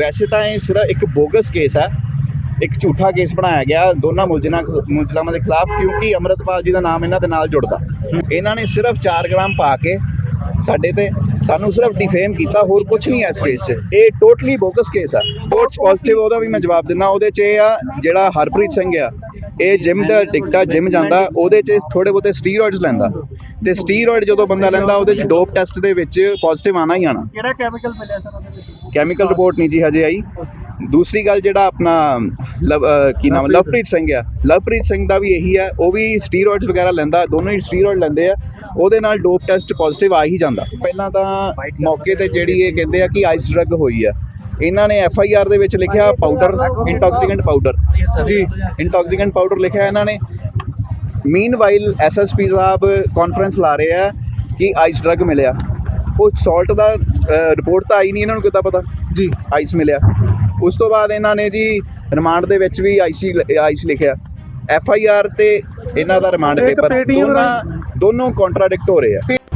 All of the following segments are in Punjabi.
ਵੈਸੇ ਤਾਂ ਇਹ ਸਿਰਫ ਇੱਕ ਬੋਗਸ ਕੇਸ ਹੈ ਇੱਕ ਝੂਠਾ ਕੇਸ ਬਣਾਇਆ ਗਿਆ, ਦੋਨਾਂ ਮੁਲਜ਼ਮਾਂ ਮੁਲਜ਼ਮਾਂ ਦੇ ਖਿਲਾਫ, ਕਿਉਂਕਿ ਅਮਰਤਪਾਲ ਜੀ ਦਾ ਨਾਮ ਇਹਨਾਂ ਦੇ ਨਾਲ ਜੁੜਦਾ। ਇਹਨਾਂ ਨੇ ਸਿਰਫ 4 ਗ੍ਰਾਮ ਪਾ ਕੇ ਸਾਡੇ ਤੇ ਸਾਨੂੰ ਸਿਰਫ ਡਿਫੇਮ ਕੀਤਾ, ਹੋਰ ਕੁਝ ਨਹੀਂ ਹੈ ਇਸ ਕੇਸ 'ਚ। ਇਹ ਟੋਟਲੀ ਬੋਗਸ ਕੇਸ ਆ। ਸਪੋਰਟਸ ਪੋਜ਼ਿਟਿਵ ਉਹਦਾ ਵੀ ਮੈਂ ਜਵਾਬ ਦਿੰਦਾ, ਉਹਦੇ 'ਚ ਇਹ ਆ, ਜਿਹੜਾ ਹਰਪ੍ਰੀਤ ਸਿੰਘ ਆ ਇਹ ਜਿਮ ਦਾ ਡਿਕਟਾ ਜਿਮ ਜਾਂਦਾ ਉਹਦੇ 'ਚ ਥੋੜੇ ਬਹੁਤੇ ਸਟੀਰੋਇਡਸ ਲੈਂਦਾ। ਤੇ ਸਟੀਰੋਇਡ ਜਦੋਂ ਬੰਦਾ ਲੈਂਦਾ ਉਹਦੇ 'ਚ ਡੋਪ ਟੈਸਟ ਦੇ ਵਿੱਚ ਪੋਜ਼ਿਟਿਵ ਆਣਾ ਹੀ ਆਣਾ। ਕਿਹੜਾ ਕੈਮੀਕਲ ਮਿਲਿਆ ਸਰ ਉਹਦੇ ਵਿੱਚ? ਕੈਮੀਕਲ ਰਿਪੋਰਟ ਨਹੀਂ ਜੀ ਹਜੇ ਆਈ। ਦੂਸਰੀ ਗੱਲ ਜਿਹੜਾ ਆਪਣਾ ਕੀ ਨਾਮ? ਲਵਪ੍ਰੀਤ ਸਿੰਘ ਆ। ਲਵਪ੍ਰੀਤ ਸਿੰਘ ਦਾ ਵੀ ਇਹੀ ਹੈ ਉਹ ਵੀ ਸਟੀਰੋਇਡਸ ਵਗੈਰਾ ਲੈਂਦਾ ਦੋਨੋਂ ਹੀ ਸਟੀਰੋਇਡ ਲੈਂਦੇ ਆ। ਉਹਦੇ ਨਾਲ ਡੋਪ ਟੈਸਟ ਪੋਜ਼ਿਟਿਵ ਆ ਹੀ ਜਾਂਦਾ। ਪਹਿਲਾਂ ਤਾਂ ਮੌਕੇ ਤੇ ਜਿਹੜੀ ਇਹ ਕਹਿੰਦੇ ਆ ਕਿ ਆਈਸ ਡਰੱਗ ਹੋਈ ਆ ਇਹਨਾਂ ਨੇ ਐਫ ਆਈ ਆਰ ਦੇ ਵਿੱਚ ਲਿਖਿਆ ਪਾਊਡਰ ਇੰਟੌਕਸੀਕੈਂਟ ਪਾਊਡਰ ਜੀ ਇੰਟੌਕਸੀਕੈਂਟ ਪਾਊਡਰ ਲਿਖਿਆ। ਇਹਨਾਂ ਨੇ। ਮੀਨਵਾਈਲ ਐਸਐਸਪੀ ਸਾਹਿਬ ਕਾਨਫਰੰਸ ਲਾ ਰਹੇ ਆ ਕਿ ਆਈਸ ਡਰੱਗ ਮਿਲਿਆ। ਉਹ ਸਾਲਟ ਦਾ ਰਿਪੋਰਟ ਤਾਂ ਆਈ ਨਹੀਂ ਇਹਨਾਂ ਨੂੰ ਕਿੱਦਾਂ ਪਤਾ? ਜੀ। ਆਈਸ ਮਿਲਿਆ। ਉਸ ਤੋਂ ਬਾਅਦ ਇਹਨਾਂ ਨੇ ਜੀ ਰਿਮਾਂਡ ਦੇ ਵਿੱਚ ਵੀ ਆਈਸੀ ਆਈਸ ਲਿਖਿਆ। ਐਫ ਆਈ ਆਰ ਤੇ ਇਹਨਾਂ ਦਾ ਰਿਮਾਂਡ ਪੇਪਰ ਦੋਨਾਂ ਦੋਨੋਂ ਕੰਟਰਾਡਿਕਟ ਹੋ ਰਹੇ ਆ।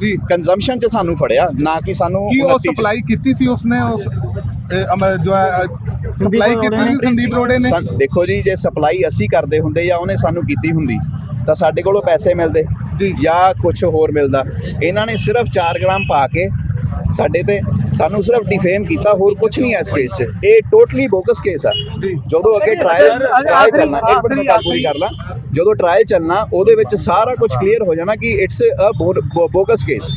ਜੀ ਕੰਜ਼ੰਪਸ਼ਨ 'ਚ ਸਾਨੂੰ ਫੜਿਆ ਨਾ ਕਿ ਸਾਨੂੰ ਕੀ ਉਹ 29 'ਚ। ਸਪਲਾਈ ਕੀਤੀ ਸੀ ਉਸਨੇ ਉਸ ਇਹ, ਅਮ, ਜੋ ਸਪਲਾਈ ਕੀਤੀ ਸੀ ਸੰਦੀਪ ਰੋੜੇ ਨੇ? ਸਾ- ਦੇਖੋ ਜੀ ਜੇ ਸਪਲਾਈ ਅਸੀਂ ਕਰਦੇ ਹੁੰਦੇ ਜਾਂ ਉਹਨੇ ਸਾਨੂੰ ਕੀਤੀ ਹੁੰਦੀ ਤਾਂ ਸਾਡੇ ਕੋਲੋਂ ਪੈਸੇ ਮਿਲਦੇ ਜੀ। ਜਾਂ ਕੁਝ ਹੋਰ ਮਿਲਦਾ। ਇਹਨਾਂ ਨੇ ਸਿਰਫ 4 ਗ੍ਰਾਮ ਪਾ ਕੇ ਸਾਡੇ ਤੇ ਸਾਨੂੰ ਸਿਰਫ ਡਿਫੇਮ ਕੀਤਾ ਹੋਰ ਕੁਝ ਨਹੀਂ ਹੈ ਇਸ ਕੇਸ 'ਚ। ਇਹ ਟੋਟਲੀ ਬੋਗਸ ਕੇਸ ਆ। ਜੀ। ਜਦੋਂ ਅੱਗੇ ਟ੍ਰਾਇਲ ਟ੍ਰਾਇਲ ਚੱਲਣਾ ਇੱਕ ਮਿੰਟ ਮੈਂ ਗੱਲ ਪੂਰੀ ਕਰ ਲਾਂ। ਜਦੋਂ ਟ੍ਰਾਇਲ ਚੱਲਣਾ, ਉਹਦੇ ਵਿੱਚ ਸਾਰਾ ਕੁਝ ਕਲੀਅਰ ਹੋ ਜਾਣਾ ਕਿ ਇਟਸ ਅ ਬੋਗਸ ਕੇਸ